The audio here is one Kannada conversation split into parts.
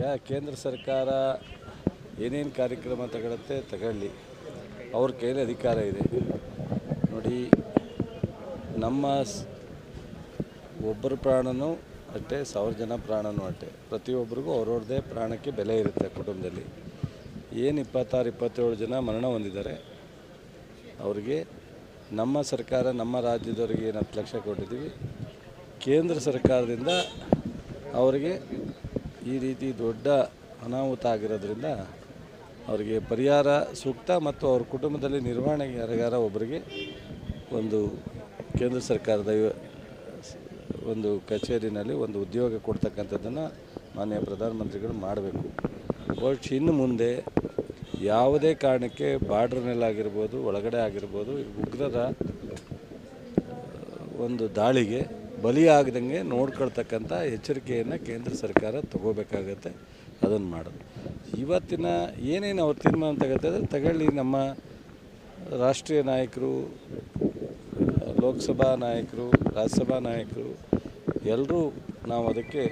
ಈಗ ಕೇಂದ್ರ ಸರ್ಕಾರ ಏನೇನು ಕಾರ್ಯಕ್ರಮ ತಗೊಳುತ್ತೆ ತಗೊಳ್ಳಿ. ಅವ್ರ ಕೈಲಿ ಅಧಿಕಾರ ಇದೆ. ನೋಡಿ, ನಮ್ಮ ಒಬ್ಬರ ಪ್ರಾಣನೂ ಅಷ್ಟೇ ಸಾವಿರ ಜನ ಪ್ರಾಣನೂ ಅಷ್ಟೇ ಪ್ರತಿಯೊಬ್ಬರಿಗೂ ಅವ್ರವ್ರದ್ದೇ ಪ್ರಾಣಕ್ಕೆ ಬೆಲೆ ಇರುತ್ತೆ ಕುಟುಂಬದಲ್ಲಿ. ಏನು ಇಪ್ಪತ್ತಾರು, ಇಪ್ಪತ್ತೇಳು ಜನ ಮರಣ ಹೊಂದಿದ್ದಾರೆ, ಅವರಿಗೆ ನಮ್ಮ ಸರ್ಕಾರ, ನಮ್ಮ ರಾಜ್ಯದವ್ರಿಗೆ ಏನು ಹತ್ತು ಲಕ್ಷ ಕೊಟ್ಟಿದ್ದೀವಿ. ಕೇಂದ್ರ ಸರ್ಕಾರದಿಂದ ಅವರಿಗೆ ಈ ರೀತಿ ದೊಡ್ಡ ಅನಾಹುತ ಆಗಿರೋದ್ರಿಂದ ಅವರಿಗೆ ಪರಿಹಾರ ಸೂಕ್ತ ಮತ್ತು ಅವ್ರ ಕುಟುಂಬದಲ್ಲಿ ನಿರ್ವಹಣೆಗೆ ಯಾರಿಗಾರ ಒಬ್ಬರಿಗೆ ಒಂದು ಕೇಂದ್ರ ಸರ್ಕಾರದ ಒಂದು ಕಚೇರಿನಲ್ಲಿ ಒಂದು ಉದ್ಯೋಗ ಕೊಡ್ತಕ್ಕಂಥದ್ದನ್ನು ಮಾನ್ಯ ಪ್ರಧಾನಮಂತ್ರಿಗಳು ಮಾಡಬೇಕು. ಬಟ್ ಇನ್ನು ಮುಂದೆ ಯಾವುದೇ ಕಾರಣಕ್ಕೆ ಬಾರ್ಡ್ರ್ನಲ್ಲಾಗಿರ್ಬೋದು ಒಳಗಡೆ ಆಗಿರ್ಬೋದು, ಉಗ್ರರ ಒಂದು ದಾಳಿಗೆ ಬಲಿಯಾಗದಂಗೆ ನೋಡ್ಕೊಳ್ತಕ್ಕಂಥ ಎಚ್ಚರಿಕೆಯನ್ನು ಕೇಂದ್ರ ಸರ್ಕಾರ ತಗೋಬೇಕಾಗತ್ತೆ ಅದನ್ನು ಮಾಡೋದು. ಇವತ್ತಿನ ಏನೇನು ಅವ್ರು ತೀರ್ಮಾನ ತಗೋತಾರೆ ತಗೊಳ್ಳಿ ನಮ್ಮ ರಾಷ್ಟ್ರೀಯ ನಾಯಕರು ಲೋಕಸಭಾ ನಾಯಕರು ರಾಜ್ಯಸಭಾ ನಾಯಕರು ಎಲ್ಲರೂ ನಾವು ಅದಕ್ಕೆ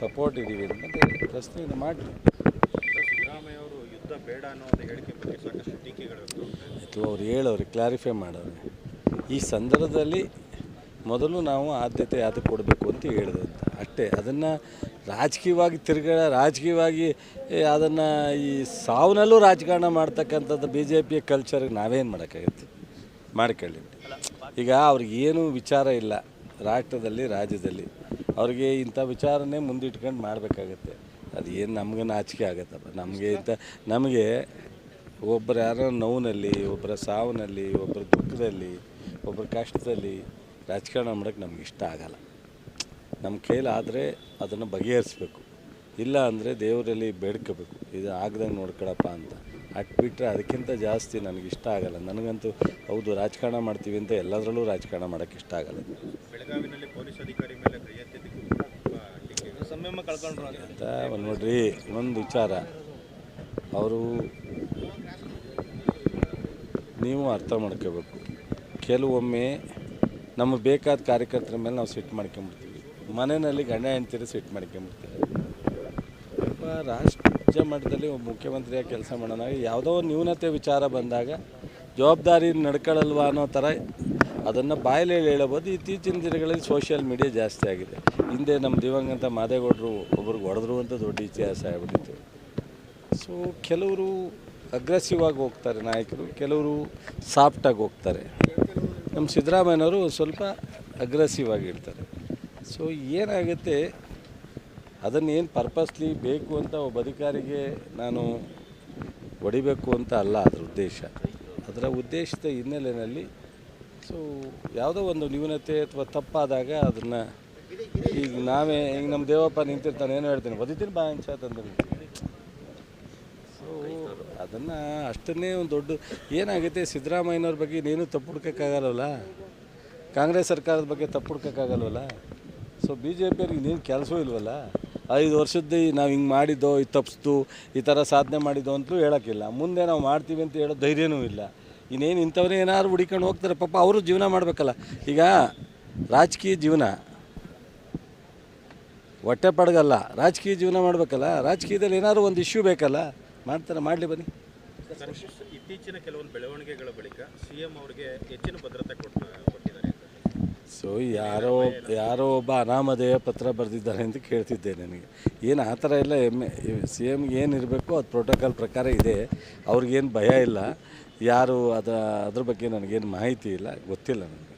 ಸಪೋರ್ಟ್ ಇದ್ದೀವಿ ಅಂತಂದರೆ ಪ್ರಶ್ನೆಯನ್ನು ಮಾಡಿ ಸಿದ್ದರಾಮಯ್ಯವರು ಯುದ್ಧ ಬೇಡ ಅನ್ನೋ ಒಂದು ಹೇಳಿಕೆ ಬಗ್ಗೆ ಸಾಕಷ್ಟು ಟೀಕೆಗಳು ಅವ್ರು ಹೇಳೋರು ಕ್ಲಾರಿಫೈ ಮಾಡೋರು. ಈ ಸಂದರ್ಭದಲ್ಲಿ ಮೊದಲು ನಾವು ಆದ್ಯತೆ ಅದಕ್ಕೆ ಕೊಡಬೇಕು ಅಂತ ಹೇಳಿದೆ ಅಂತ ಅಷ್ಟೇ, ಅದನ್ನು ರಾಜಕೀಯವಾಗಿ ತಿರುಗಾ, ರಾಜಕೀಯವಾಗಿ ಅದನ್ನು ಈ ಸಾವನಲ್ಲೂ ರಾಜಕಾರಣ ಮಾಡ್ತಕ್ಕಂಥದ್ದು ಬಿ ಜೆ ಪಿಯ ಕಲ್ಚರ್ಗೆ ನಾವೇನು ಮಾಡೋಕ್ಕಾಗತ್ತೆ? ಮಾಡ್ಕೊಳ್ಳಿ. ಈಗ ಅವ್ರಿಗೆ ಏನೂ ವಿಚಾರ ಇಲ್ಲ, ರಾಷ್ಟ್ರದಲ್ಲಿ, ರಾಜ್ಯದಲ್ಲಿ, ಅವ್ರಿಗೆ ಇಂಥ ವಿಚಾರನೇ ಮುಂದಿಟ್ಕೊಂಡು ಮಾಡಬೇಕಾಗತ್ತೆ. ಅದು ಏನು ನಮಗೆ ನಾಚಿಕೆ ಆಗತ್ತಪ್ಪ. ನಮಗೆ ಇಂಥ, ನಮಗೆ ಒಬ್ಬರು ಯಾರೋ ನೋವಿನಲ್ಲಿ ಒಬ್ಬರ ಸಾವಿನಲ್ಲಿ ಒಬ್ಬರ ದುಃಖದಲ್ಲಿ ಒಬ್ಬರ ಕಷ್ಟದಲ್ಲಿ ರಾಜಕಾರಣ ಮಾಡೋಕ್ಕೆ ನಮ್ಗೆ ಇಷ್ಟ ಆಗಲ್ಲ. ನಮ್ಮ ಕೈಲಾದರೆ ಅದನ್ನು ಬಗೆಹರಿಸ್ಬೇಕು. ಇಲ್ಲ ಅಂದರೆ ದೇವರಲ್ಲಿ ಬೇಡ್ಕೋಬೇಕು. ಇದು ಆಗ್ದಂಗೆ ನೋಡ್ಕೊಳಪ್ಪ ಅಂತ. ಅಟ್ ಬಿಟ್ಟರೆ ಅದಕ್ಕಿಂತ ಜಾಸ್ತಿ ನನಗೆ ಇಷ್ಟ ಆಗಲ್ಲ. ನನಗಂತೂ ಹೌದು ರಾಜಕಾರಣ ಮಾಡ್ತೀವಿ ಅಂತ ಎಲ್ಲದರಲ್ಲೂ ರಾಜಕಾರಣ ಮಾಡೋಕ್ಕೆ ಇಷ್ಟ ಆಗಲ್ಲ. ಬೆಳಗಾವಿನಲ್ಲಿ ಪೊಲೀಸ್ ಅಧಿಕಾರಿ ಮೇಲೆ ಸಂಯಮ ಕಳ್ಕೊಂಡ್ರು ಅಂತ ಅಂತ ಒಂದ್ ನೋಡ್ರಿ ಒಂದು ವಿಚಾರ. ಅವರು ನೀವು ಅರ್ಥ ಮಾಡ್ಕೋಬೇಕು. ಕೆಲವೊಮ್ಮೆ ನಮಗೆ ಬೇಕಾದ ಕಾರ್ಯಕರ್ತರ ಮೇಲೆ ನಾವು ಸಿಟ್ಟು ಮಾಡ್ಕೊಂಬಿಡ್ತೀವಿ. ಮನೆಯಲ್ಲಿ ಗಂಡ ಹೆಂಡ್ತಿರು ಸಿಟ್ಟು ಮಾಡ್ಕೊಂಬಿಡ್ತೀವಿ ರಾಷ್ಟ್ರ ಮಟ್ಟದಲ್ಲಿ ಒಬ್ಬ ಮುಖ್ಯಮಂತ್ರಿಯಾಗಿ ಕೆಲಸ ಮಾಡೋಣ. ಯಾವುದೋ ನ್ಯೂನತೆ ವಿಚಾರ ಬಂದಾಗ ಜವಾಬ್ದಾರಿ ನಡ್ಕೊಳ್ಳಲ್ವಾ ಅನ್ನೋ ಥರ ಅದನ್ನು ಬಾಯಲ್ಲಿ ಹೇಳಬಹುದು. ಇತ್ತೀಚಿನ ದಿನಗಳಲ್ಲಿ ಸೋಷಿಯಲ್ ಮೀಡಿಯಾ ಜಾಸ್ತಿ ಆಗಿದೆ. ಹಿಂದೆ ನಮ್ಮ ದಿವಂಗತ ಮಾದೇಗೌಡರು ಒಬ್ರಿಗೆ ಹೊಡೆದ್ರು ಅಂತ ದೊಡ್ಡ ಇತಿಹಾಸ ಆಗಿಬಿಟ್ಟಿತ್ತು. ಸೊ ಕೆಲವರು ಅಗ್ರೆಸಿವ್ ಆಗಿ ಹೋಗ್ತಾರೆ ನಾಯಕರು, ಕೆಲವರು ಸಾಫ್ಟಾಗಿ ಹೋಗ್ತಾರೆ. ನಮ್ಮ ಸಿದ್ದರಾಮಯ್ಯನವರು ಸ್ವಲ್ಪ ಅಗ್ರೆಸಿವ್ ಆಗಿರ್ತಾರೆ. ಸೊ ಏನಾಗುತ್ತೆ? ಅದನ್ನೇನು ಪರ್ಪಸ್ಲಿ ಬೇಕು ಅಂತ ಒಬ್ಬ ಅಧಿಕಾರಿಗೆ ನಾನು ಹೊಡಿಬೇಕು ಅಂತ ಅಲ್ಲ ಅದರ ಉದ್ದೇಶ. ಅದರ ಉದ್ದೇಶದ ಹಿನ್ನೆಲೆಯಲ್ಲಿ ಸೊ ಯಾವುದೋ ಒಂದು ನ್ಯೂನತೆ ಅಥವಾ ತಪ್ಪಾದಾಗ ಅದನ್ನು ಈಗ ನಾವೇ, ಈಗ ನಮ್ಮ ದೇವಪ್ಪ ನಿಂತಿರ್ತಾನೆ, ಏನು ಹೇಳ್ತೀನಿ? ಬದಿತೀನಿ ಬಾ ಅಂಚ ತಂದು ಸೊ ಅದನ್ನು ಅಷ್ಟನ್ನೇ ಒಂದು ದೊಡ್ಡ ಏನಾಗುತ್ತೆ ಸಿದ್ದರಾಮಯ್ಯನವ್ರ ಬಗ್ಗೆ ನೀನು ತಪ್ಪು ಕಾಂಗ್ರೆಸ್ ಸರ್ಕಾರದ ಬಗ್ಗೆ ತಪ್ಪು ಹುಡ್ಕೋಕ್ಕಾಗಲ್ವಲ್ಲ? ಸೊ ಬಿ ಜೆ ಪಿಯವ್ರಿಗೆ ನೀನು ಕೆಲಸವೂ ಇಲ್ವಲ್ಲ? ಐದು ವರ್ಷದ್ದು ನಾವು ಹಿಂಗೆ ಮಾಡಿದ್ದೋ ಇದು ತಪ್ಪಿಸ್ತು ಈ ಥರ ಸಾಧನೆ ಮಾಡಿದ್ದೋ ಅಂತಲೂ ಹೇಳೋಕ್ಕಿಲ್ಲ. ಮುಂದೆ ನಾವು ಮಾಡ್ತೀವಿ ಅಂತ ಹೇಳೋ ಧೈರ್ಯನೂ ಇಲ್ಲ. ಇನ್ನೇನು ಇಂಥವ್ರೇ ಏನಾದ್ರು ಹುಡಿಕೊಂಡು ಹೋಗ್ತಾರೆ, ಪಾಪ ಅವರು ಜೀವನ ಮಾಡಬೇಕಲ್ಲ. ಈಗ ರಾಜಕೀಯ ಜೀವನ ಹೊಟ್ಟೆ ಪಡಗಲ್ಲ. ರಾಜಕೀಯ ಜೀವನ ಮಾಡಬೇಕಲ್ಲ? ರಾಜಕೀಯದಲ್ಲಿ ಏನಾದ್ರು ಒಂದು ಇಶ್ಯೂ ಬೇಕಲ್ಲ? ಮಾಡ್ತಾರೆ ಮಾಡಲಿ ಬನ್ನಿ. ಇತ್ತೀಚಿನ ಕೆಲವೊಂದು ಬೆಳವಣಿಗೆಗಳ ಬಳಿಕ ಸಿಎಂ ಅವರಿಗೆ ಹೆಚ್ಚಿನ ಭದ್ರತೆ ಕೊಟ್ಟು ಕೊಟ್ಟಿದ್ದಾರೆ ಸೊ ಯಾರೋ ಯಾರೋ ಒಬ್ಬ ಅನಾಮಧೇಯ ಪತ್ರ ಬರೆದಿದ್ದಾರೆ ಅಂತ ಕೇಳ್ತಿದ್ದೆ ನನಗೆ ಏನು ಆ ಥರ ಎಲ್ಲ ಎಂ ಸಿ ಎಮ್ಗೆ ಏನು ಇರಬೇಕು ಅದು ಪ್ರೋಟೋಕಾಲ್ ಪ್ರಕಾರ ಇದೆ. ಅವ್ರಿಗೇನು ಭಯ ಇಲ್ಲ. ಯಾರು ಅದ ಅದ್ರ ಬಗ್ಗೆ ನನಗೇನು ಮಾಹಿತಿ ಇಲ್ಲ. ಗೊತ್ತಿಲ್ಲ ನನಗೆ.